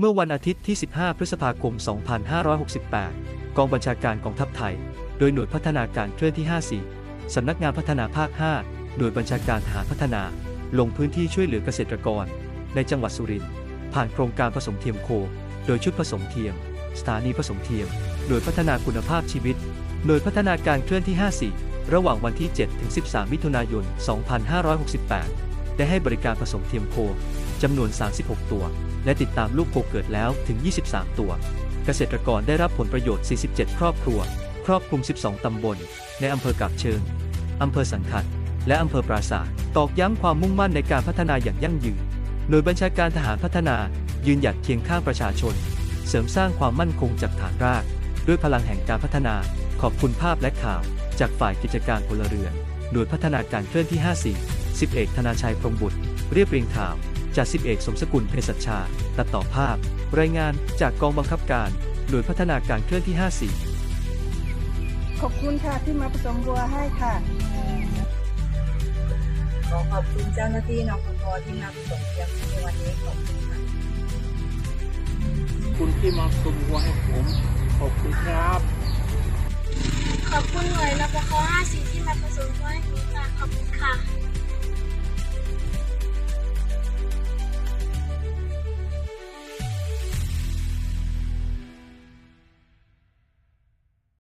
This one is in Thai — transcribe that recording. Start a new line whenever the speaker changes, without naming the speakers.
เมื่อวันอาทิตย์ที่ 15 พฤษภาคม 2568 กองบัญชาการกองทัพไทย โดยหน่วยพัฒนาการเคลื่อนที่ 54 สำนักงานพัฒนาภาค5หน่วยบัญชาการทหารพัฒนา ลงพื้นที่ช่วยเหลือเกษตรกร ในจังหวัดสุรินทร์ ผ่านโครงการผสมเทียมโค โดยชุดผสมเทียม สถานีผสมเทียมหน่วยพัฒนาคุณภาพชีวิต หน่วยพัฒนาการเคลื่อนที่ 54 ระหว่างวันที่ 7 ถึง 13 มิถุนายน 2568 ได้ให้บริการผสมเทียมโคจำนวน 36 ตัว และติดตามลูกโคเกิดแล้วถึง 23 ตัว เกษตรกรได้รับผลประโยชน์ 47 ครอบครัว ครอบคลุม 12 ตำบล ในอำเภอกาบเชิง อำเภอสังขัด และอำเภอปราสาทตอกย้ำความมุ่งมั่นในการพัฒนาอย่างยั่งยืนหน่วยบัญชาการทหารพัฒนายืนหยัดเคียงข้างประชาชน เสริมสร้างความมั่นคงจากฐานราก ด้วยพลังแห่งการพัฒนา ขอบคุณภาพและข่าว จากฝ่ายกิจการพลเรือนหน่วยพัฒนาการเคลื่อนที่ 54 10เอกธนาชัยพรหมบุตร เรียบเรียงข่าว จาก10เอกสมสกุลเภสัชชา ตัดต่อภาพ รายงานจากกองบังคับการ หน่วยพัฒนาการเคลื่อนที่ 54
ขอบคุณค่ะที่มาผสมบัวให้ค่ะ
ขอขอบคุณเจ้าหน้าที่นปภที่มาผสมเทียมในวันนี้ขอบคุณค่ะ
คุณที่มาคุมหัวให้ผม ขอบคุณครับ
ขอบคุณหน่วยรปภ54 ที่มาผสมไว้ให้หนู